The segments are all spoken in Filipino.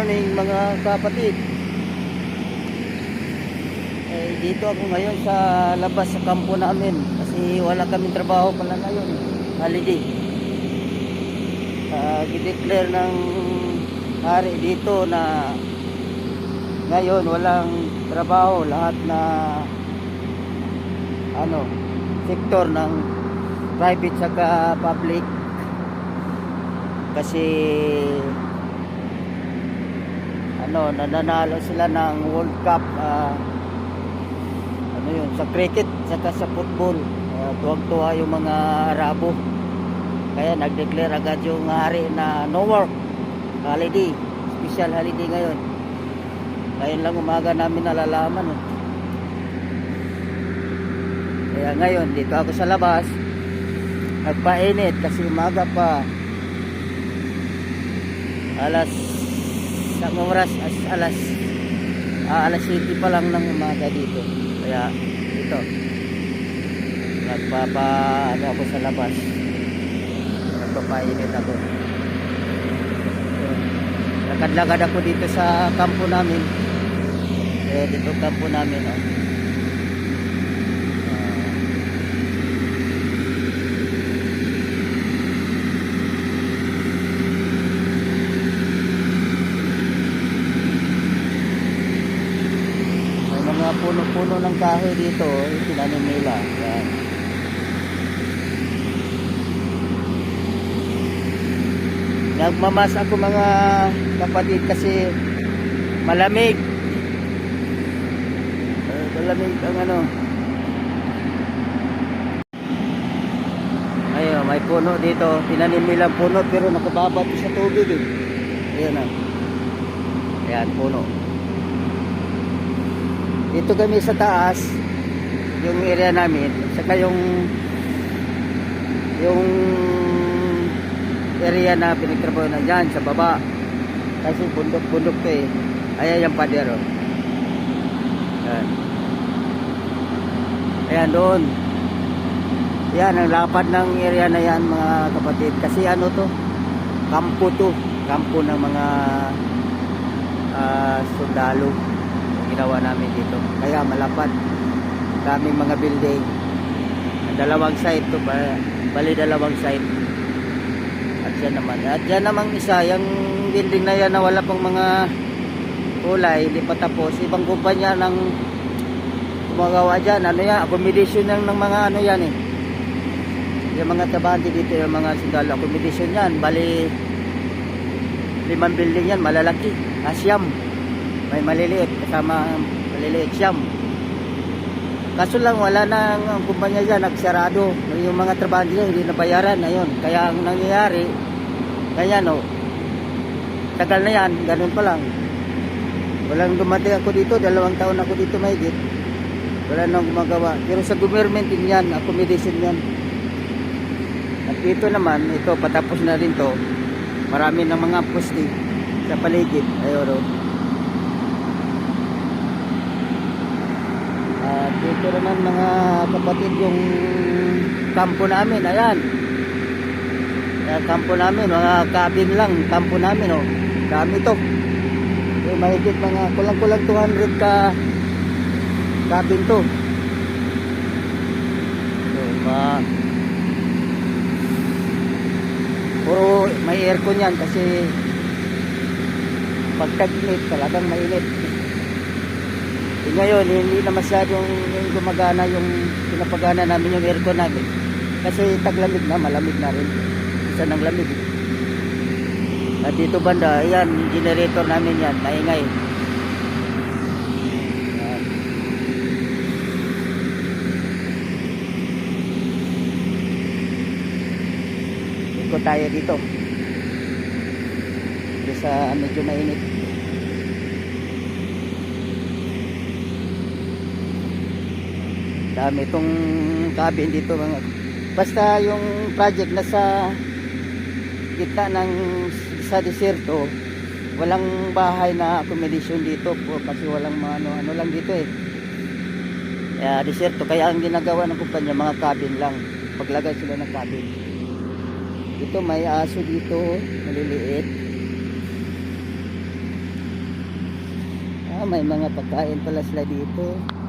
morning mga kapatid. Eh, dito ako ngayon sa labas sa kampo namin kasi wala kaming trabaho pala ngayon. Holiday. Uh, gideclare ng hari dito na ngayon walang trabaho lahat na ano sektor ng private saka public kasi ano nananalo sila ng World Cup ah, ano yun sa cricket saka sa football. Uh, tuwag-tuwa yung mga Arabo. Kaya nag-declare agad yung hari na no work holiday special holiday ngayon. Ngayon lang umaga namin nalalaman eh. kaya ngayon dito ako sa labas nagpainit kasi umaga pa. Alas sa oras as alas ah, alas 7 pa lang ng umaga dito. Kaya dito nagpapa ano ako sa labas. Nagpapainit ako. Lakad-lakad ako dito sa kampo namin. Eh dito kampo namin oh. Ah, May mga puno-puno ng kahoy dito, eh, tinanim nila. Yan. Nagmamas ako mga kapatid kasi malamig. Eh, malamig ang ano. Ayun, may puno dito. Tinanim nilang puno pero nakababa sa tubig eh. Ayan ah. Ayan, puno. Dito kami sa taas, yung area namin, saka yung yung area na pinagtrabaho na dyan sa baba. Kasi bundok-bundok to eh. Ayan yung padero. Ayan. Ayan doon. Yan, ang lapad ng area na yan mga kapatid. Kasi ano to? Kampo to. Kampo ng mga ah, sundalo ginawa namin dito. Kaya malapad. Daming mga building. Ang dalawang side to ba, bali dalawang side. At yan naman. At yan namang isa, yung building na yan na wala pang mga kulay, hindi pa tapos. Ibang kumpanya ng gumagawa dyan. Ano yan, accommodation yan ng mga ano yan eh. Yung mga tabante dito, yung mga sundalo, accommodation yan. Bali, limang building yan, malalaki. Asyam may maliliit kasama maliliit siyam. Kaso lang wala na ang kumpanya dyan nagsarado. Yung mga trabahante dyan hindi nabayaran ayun. Kaya ang nangyayari kaya no tagal na yan ganun pa lang. Walang dumating ako dito dalawang taon ako dito mahigit. Wala nang gumagawa. Pero sa government din yan accommodation yan. At dito naman ito patapos na rin to. Marami ng mga poste sa paligid. Ayun At dito naman mga kapatid yung kampo namin. Ayan. Ayan, kampo namin. Mga cabin lang. Kampo namin. Oh. Dami to. Yung mahigit mga kulang-kulang 200 ka cabin to. Pa, puro may aircon yan kasi pagka-init talagang mainit. Eh, ngayon, hindi na masyadong gumagana yung pinapagana namin yung aircon namin. Kasi taglamig na, malamig na rin. Isa ng lamig. At dito banda, yung generator namin yan, maingay. Ikot tayo dito. Dito sa medyo mainit. Dami itong cabin dito mga basta yung project nasa gitna ng sa desierto walang bahay na accommodation dito po kasi walang ano, ano lang dito eh. Kaya desierto kaya ang ginagawa ng kumpanya mga cabin lang. Paglagay sila ng cabin. Dito may aso dito maliliit. Ah, may mga pagkain pala sila dito.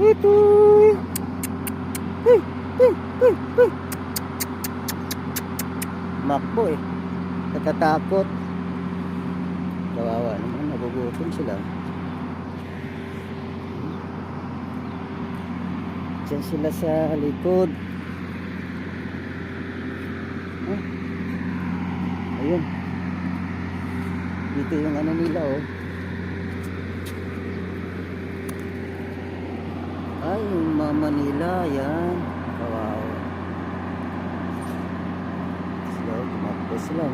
Tutoy! Hey. Makbo eh. Natatakot. Kawawa naman, nagugutom sila. Diyan sila sa likod. Ayun. Dito yung ano nila oh. Ay, yung mama nila, yan. Kawawa. Sila, tumakbo sila.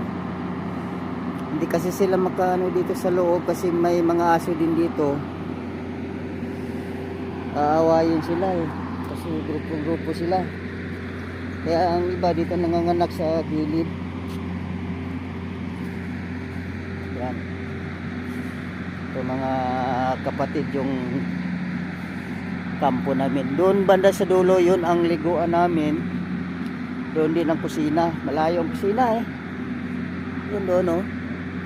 Hindi kasi sila makaano dito sa loob kasi may mga aso din dito. Aawayin sila eh. Kasi grupo-grupo sila. Kaya ang iba dito nanganganak sa gilid. Yan. Ito mga kapatid yung kampo namin. Doon banda sa dulo, yun ang liguan namin. Doon din ang kusina. Malayo ang kusina eh. Yun doon oh.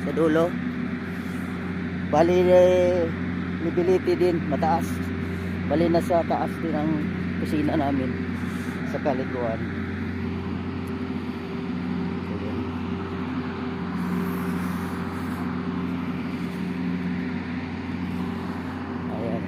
Sa dulo. Bali eh, libility din, mataas. Bali nasa taas din ang kusina namin sa kaliguan. So, yun. Ayan.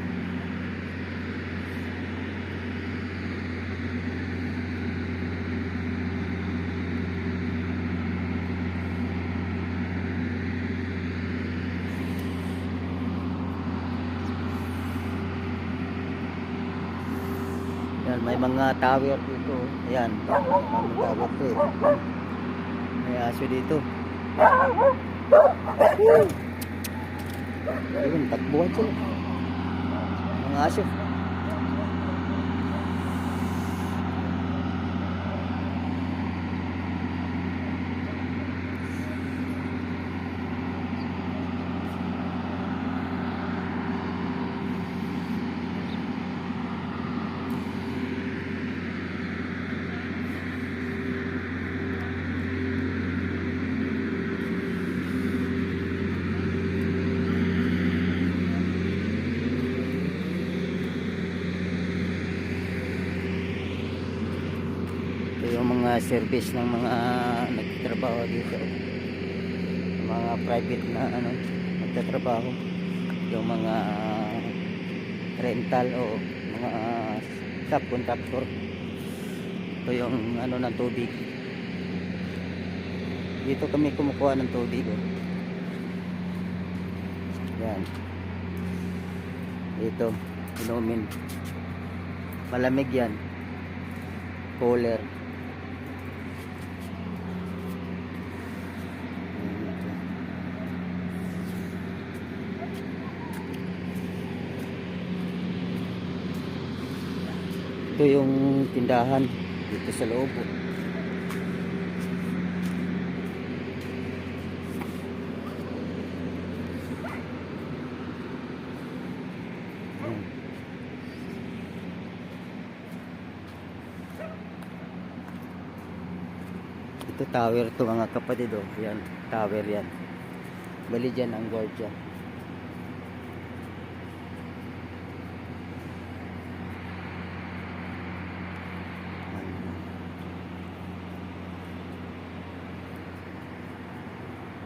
Yan, may mga tower dito. Ayan, may tower to eh. May aso dito. Ayun, takbuhan sila. Mga aso. Ito yung mga service ng mga nagtatrabaho dito. Mga private na ano, nagtatrabaho. Yung mga rental o mga subcontractor. Ito yung ano ng tubig. Dito kami kumukuha ng tubig. Oh. Yan. Dito, inumin. Malamig yan cooler. Ito yung tindahan dito sa loob. oh. Ito tower to mga kapatid oh. Yan, tower yan. Bali dyan ang gwardiya.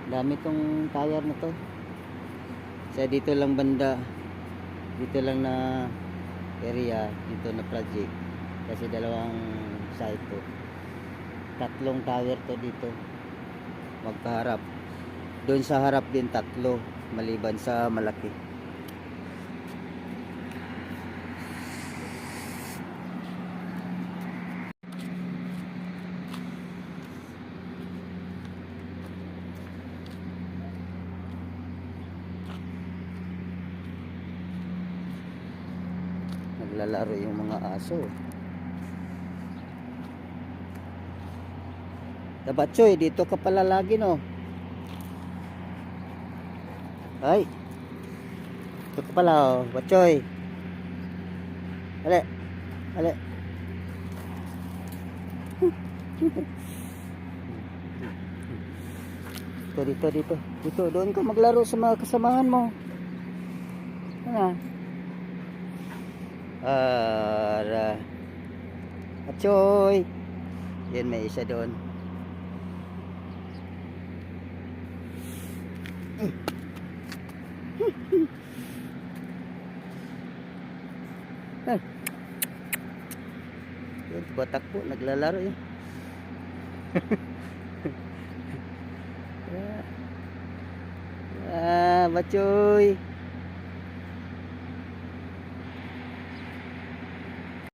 Dami tong tower na to. Sa dito lang banda. Dito lang na area, dito na project. Kasi dalawang site to tatlong tower to dito magkaharap doon sa harap din tatlo maliban sa malaki naglalaro yung mga aso Dabatchoy, dito ka pala lagi no. Ay. Dito ka pala oh, Batchoy. Ale. Ale. Dito, dito, dito. Dito, doon ka maglaro sa mga kasamahan mo. Ano? Ara. Achoy. Yan may isa doon. Ay. Yan, tumatakbo, naglalaro eh. ah, ah, Bachoy.